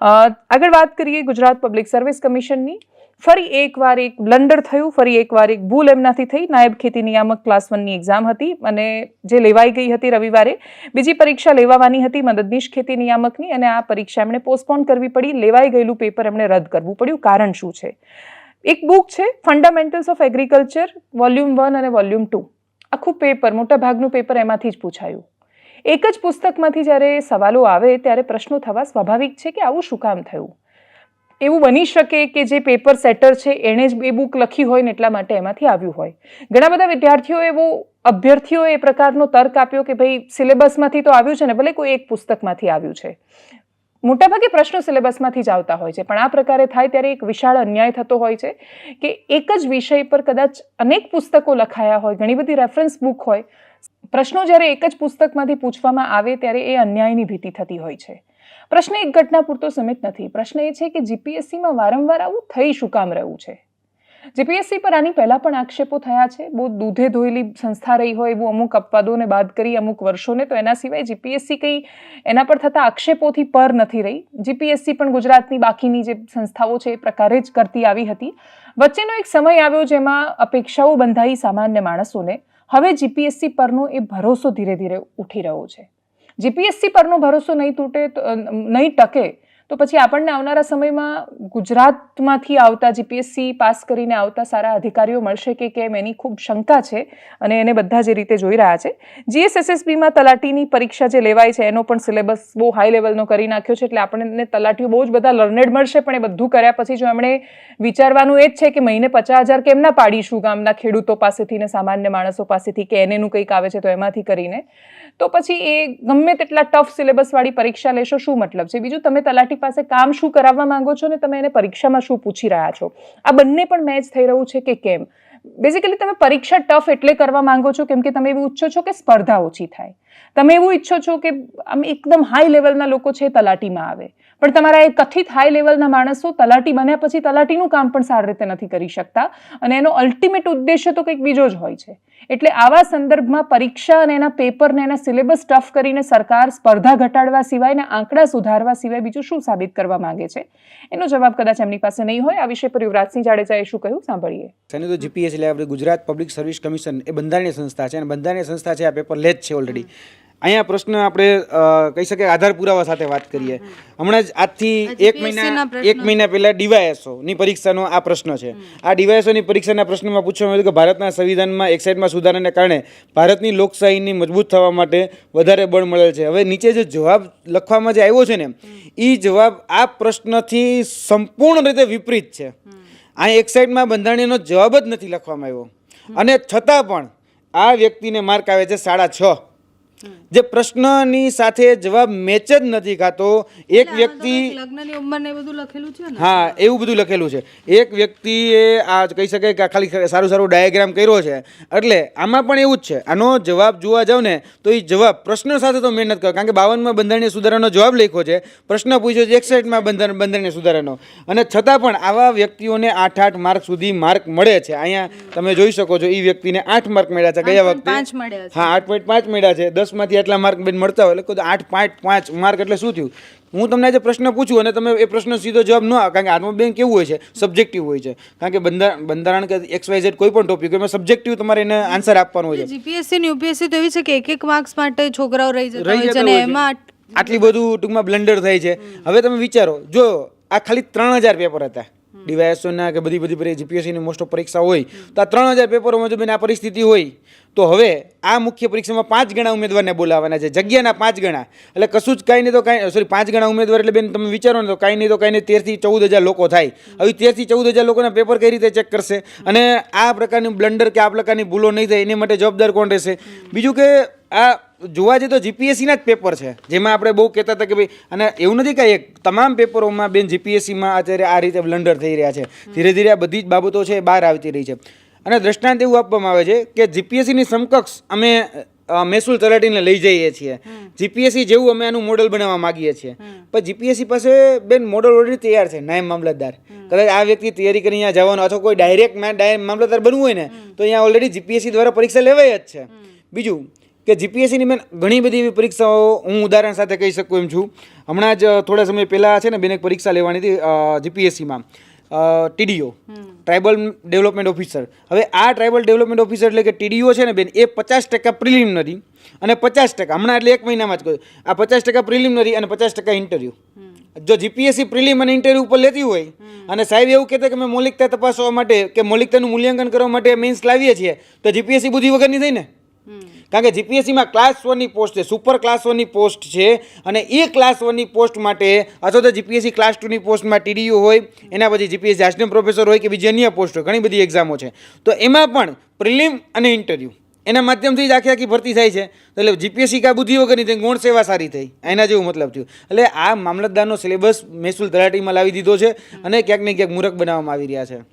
આગળ વાત કરીએ ગુજરાત પબ્લિક સર્વિસ કમિશનની ફરી એકવાર એક બ્લન્ડર થયું, ફરી એકવાર એક ભૂલ એમનાથી થઈ. નાયબ ખેતી નિયામક ક્લાસ વનની એક્ઝામ હતી અને જે લેવાઈ ગઈ હતી રવિવારે, બીજી પરીક્ષા લેવાવાની હતી મદદનીશ ખેતી નિયામકની અને આ પરીક્ષા એમણે પોસ્ટપોન કરવી પડી. લેવાઈ ગયેલું પેપર એમણે રદ કરવું પડ્યું. કારણ શું છે? એક બુક છે fundamentals of agriculture volume one અને વોલ્યુમ ટુ આખું પેપર મોટા ભાગનું પેપર એમાંથી જ પૂછાયું. એક જ પુસ્તકમાંથી જ્યારે સવાલો આવે ત્યારે પ્રશ્નો થવા સ્વાભાવિક છે કે આવું શું કામ થયું? એવું બની શકે કે જે પેપર સેટર છે એણે જ એ બુક લખી હોય ને એટલા માટે એમાંથી આવ્યું હોય. ઘણા બધા વિદ્યાર્થીઓ એવો, અભ્યર્થીઓ એ પ્રકારનો તર્ક આપ્યો કે ભાઈ સિલેબસમાંથી તો આવ્યું છે ને ભલે કોઈ એક પુસ્તકમાંથી આવ્યું છે. મોટાભાગે પ્રશ્નો સિલેબસમાંથી જ આવતા હોય છે, પણ આ પ્રકારે થાય ત્યારે એક વિશાળ અન્યાય થતો હોય છે કે એક જ વિષય પર કદાચ અનેક પુસ્તકો લખાયા હોય, ઘણી બધી રેફરન્સ બુક હોય પ્રશ્નો જ્યારે એક જ પુસ્તકમાંથી પૂછવામાં આવે ત્યારે એ અન્યાયની ભીતિ થતી હોય છે. પ્રશ્ન એક ઘટના પૂરતો સીમિત નથી. પ્રશ્ન એ છે કે જીપીએસસીમાં વારંવાર આવું થઈ શું કામ રહ્યું છે? જીપીએસસી પર આની પહેલાં પણ આક્ષેપો થયા છે. બહુ દૂધે ધોયેલી સંસ્થા રહી હોય એવું અમુક અપવાદોને બાદ કરી, અમુક વર્ષોને, તો એના સિવાય જીપીએસસી કંઈ એના પર થતા આક્ષેપોથી પર નથી રહી. જીપીએસસી પણ ગુજરાતની બાકીની જે સંસ્થાઓ છે એ પ્રકારે જ કરતી આવી હતી. વચ્ચેનો એક સમય આવ્યો જેમાં અપેક્ષાઓ બંધાઈ સામાન્ય માણસોને. હવે જીપીએસસી પરનો એ ભરોસો ધીરે ધીરે ઉઠી રહ્યો છે. જીપીએસસી પરનો ભરોસો નહીં તૂટે નહીં ટકે તો પછી આપણને આવનારા સમયમાં ગુજરાતમાંથી આવતા જીપીએસસી પાસ કરીને આવતા સારા અધિકારીઓ મળશે કે કેમ એની ખૂબ શંકા છે અને એને બધા જે રીતે જોઈ રહ્યા છે. જીએસએસએસબીમાં તલાટીની પરીક્ષા જે લેવાય છે એનો પણ સિલેબસ બહુ હાઈ લેવલનો કરી નાખ્યો છે એટલે આપણને તલાટીઓ બહુ જ બધા લર્નેડ મળશે પણ એ બધું કર્યા પછી જો એમણે વિચારવાનું એ જ છે કે મહિને પચાસ હજાર કેમ ના પાડીશું ગામના ખેડૂતો પાસેથી ને સામાન્ય માણસો પાસેથી કે એનેનું કંઈક આવે છે તો એમાંથી કરીને. તો પછી એ ગમે તેટલા ટફ સિલેબસવાળી પરીક્ષા લેશો શું મતલબ છે? બીજું તમે તલાટી પાસે કામ શું કરાવવા માંગો છો ને તમે એને પરીક્ષામાં શું પૂછી રહ્યા છો? આ બંને પણ મેચ થઈ રહ્યું છે કે કેમ? બેઝિકલી તમે પરીક્ષા ટફ એટલે કરવા માંગો છો કેમ કે તમે એવું ઈચ્છો છો કે સ્પર્ધા ઓછી થાય. તમે એવું ઈચ્છો છો કે આમ એકદમ હાઈ લેવલના લોકો છે તલાટીમાં આવે. પણ તમારા એ કથિત હાઈ લેવલના માણસો તલાટી બન્યા પછી તલાટીનું કામ પણ સારી રીતે નથી કરી શકતા. અને એનો અલ્ટિમેટ ઉદ્દેશ્ય તો કંઈક બીજો જ હોય છે. એટલે આવા સંદર્ભમાં પરીક્ષા અને એના પેપર ને એના સિલેબસ ટફ કરીને સરકાર સ્પર્ધા ઘટાડવા સિવાય ને આંકડા સુધારવા સિવાય બીજું શું સાબિત કરવા માંગે છે? એનો જવાબ કદાચ એમની પાસે નહીં હોય. આ વિષય પર યુવરાજસિંહ જાડેજાએ શું કહ્યું? સાંભળીએ. અને તો જીપીએસ એટલે આપણે ગુજરાત પબ્લિક સર્વિસ કમિશન એ બંધારણીય સંસ્થા છે. અને બંધારણીય સંસ્થા છે આ પેપર લે જ છે ઓલરેડી અહીંયા પ્રશ્ન આપણે કહી શકીએ આધાર પુરાવા સાથે વાત કરીએ. હમણાં જ આજથી એક મહિના એક મહિના પહેલા ડીવાયએસઓ ની પરીક્ષાનો આ પ્રશ્ન છે. આ ડીવાયએસઓ ની પરીક્ષાના પ્રશ્નમાં પૂછવામાં આવ્યું કે ભારતના સંવિધાનમાં એક્સાઇટમાં સુધારાને કારણે ભારતની લોકશાહીની મજબૂત થવા માટે વધારે બળ મળેલ છે. હવે નીચે જે જવાબ લખવામાં જે આવ્યો છે ને એ જવાબ આ પ્રશ્નથી સંપૂર્ણ રીતે વિપરીત છે. આ એક સાઈડમાં બંધારણીયનો જવાબ જ નથી લખવામાં આવ્યો. અને છતાં પણ આ વ્યક્તિને માર્ક આવે છે સાડા છ. જે પ્રશ્નની સાથે જવાબ મેચ જ નથી ખાતો એક વ્યક્તિ લગ્નની ઉંમર બધું લખેલું છે હા એવું બધું લખેલું છે. એક વ્યક્તિએ આ કહી શકાય કે ખાલી સારું સારું ડાયાગ્રામ કર્યો છે. એટલે આમાં પણ એવું જ છે. આનો જવાબ જોવા જાવ ને તો એ જવાબ પ્રશ્ન સાથે તો મહેનત કરો કારણ કે બાવનમાં બંધારણીય સુધારાનો જવાબ લખ્યો છે. પ્રશ્ન પૂછ્યો છે એકસઠમાં બંધારણ બંધારણીય સુધારાનો. અને છતાં પણ આવા વ્યક્તિઓને આઠ આઠ માર્ક સુધી માર્ક મળે છે. અહીંયા તમે જોઈ શકો છો એ વ્યક્તિને આઠ માર્ક મળ્યા છે. ગયા વખતે. હા આઠ પોઈન્ટ પાંચ મળ્યા છે. દસમાંથી આટલા માર્ક બેન મળતા હોય એટલે તો આઠ પાંચ પાંચ માર્ક એટલે શું થયું? હું તમને આજે પ્રશ્ન પૂછું અને તમે એ પ્રશ્ન સીધો જવાબ ન કારણ કે આત્મા બેન કેવું હોય છે? સબ્જેક્ટિવ હોય છે. કારણ કે બંધારણ બંધારણ કે એક્સ વાય ઝેડ કોઈ પણ ટોપિક એમાં સબ્જેક્ટિવ તમારે એને આન્સર આપવાનો હોય છે. જીપીએસસી ને યુપીએસસી તો એવી છે કે એક એક માર્ક્સ માટે છોકરાઓ રહી જતા હોય છે અને એમાં આટલી બધું ટૂંકમાં બ્લન્ડર થાય છે. હવે તમે વિચારો જો આ ખાલી ત્રણ હજાર પેપર હતા. ડીવાયએસઓના કે બધી બધી જીપીએસસીની મોસ્ટ ઓફ પરીક્ષા હોય, તો આ ત્રણ હજાર પેપરોમાં મુજબ આ પરિસ્થિતિ હોય, તો હવે આ મુખ્ય પરીક્ષામાં પાંચ ગણા ઉમેદવારને બોલાવવાના છે. જગ્યાના પાંચ ગણા. એટલે કશું જ કાંઈ નહીં તો કાંઈ સોરી પાંચ ગણા ઉમેદવાર એટલે બેન તમે વિચારો ને તો કાંઈ નહીં તો કાંઈ નહીં, તેરથી ચૌદ હજાર લોકો થાય. હવે તેરથી ચૌદ હજાર લોકોના પેપર કઈ રીતે ચેક કરશે? અને આ પ્રકારની બ્લન્ડર કે આ પ્રકારની ભૂલો નહીં થાય, એની માટે જવાબદાર કોણ રહેશે? બીજું કે આ જોવા જઈએ તો જીપીએસસીના જ પેપર છે. જેમાં આપણે બહુ કહેતા હતા કે ભાઈ અને એવું નથી કાંઈ એક તમામ પેપરોમાં બેન જીપીએસસીમાં અત્યારે આ રીતે બ્લન્ડર થઈ રહ્યા છે. ધીરે ધીરે આ બધી જ બાબતો છે એ બહાર આવતી રહી છે. અને દ્રષ્ટાંત એવું આપવામાં આવે છે કે જીપીએસસીની સમકક્ષ અમે મહેસૂલ તલાટીને લઈ જઈએ છીએ. જીપીએસસી જેવું અમે આનું મોડલ બનાવવા માગીએ છીએ. પણ જીપીએસસી પાસે બેન મોડલ ઓલરેડી તૈયાર છે નાયબ મામલતદાર. કદાચ આ વ્યક્તિ તૈયારી કરીને અહીંયા જવાનો અથવા કોઈ ડાયરેક્ટ મામલતદાર બનવું હોય ને તો અહીંયા ઓલરેડી જીપીએસસી દ્વારા પરીક્ષા લેવાય જ છે. બીજું કે જીપીએસસીની મેં ઘણી બધી એવી પરીક્ષાઓ હું ઉદાહરણ સાથે કહી શકું એમ છું. હમણાં જ થોડા સમય પહેલાં છે ને બેન એક પરીક્ષા લેવાની હતી જીપીએસસીમાં ટીડીઓ ટ્રાઇબલ ડેવલપમેન્ટ ઓફિસર હવે આ ટ્રાઇબલ ડેવલપમેન્ટ ઓફિસર એટલે કે ટીડીઓ છે ને બેન એ પચાસ ટકા પ્રિલિમિનરી અને પચાસ ટકા હમણાં એટલે એક મહિનામાં જ કહ્યું આ પચાસ ટકા પ્રિલિમિનરી અને પચાસ ટકા ઇન્ટરવ્યૂ. જો જીપીએસસી પ્રિલિમ અને ઇન્ટરવ્યૂ ઉપર લેતી હોય અને સાહેબ એવું કહેતા કે અમે મૌલિકતા તપાસવા માટે કે મૌલિકતાનું મૂલ્યાંકન કરવા માટે મેન્સ લાવીએ છીએ તો જીપીએસસી બુદ્ધિ વગરની થઈ ને? કારણ કે જીપીએસસીમાં ક્લાસ વનની પોસ્ટ છે સુપર ક્લાસ વનની પોસ્ટ છે અને એ ક્લાસ વનની પોસ્ટ માટે, અથવા તો જીપીએસસી ક્લાસ ટુની પોસ્ટમાં ટીડીયુ હોય, એના પછી જીપીએસસી આસિસ્ટન્ટ પ્રોફેસર હોય કે બીજી અન્ય પોસ્ટ હોય, ઘણી બધી એક્ઝામો છે. તો એમાં પણ પ્રિલિમ અને ઇન્ટરવ્યૂ એના માધ્યમથી જ આખી આખી ભરતી થાય છે. એટલે જીપીએસસી કા બુદ્ધિ વગરની થઈ ગુણ સેવા સારી થઈ, એના જેવું મતલબ થયું. એટલે આ મામલતદારનો સિલેબસ મહેસૂલ તલાટીમાં લાવી દીધો છે અને ક્યાંક ને ક્યાંક મૂરખ બનાવવામાં આવી રહ્યા છે.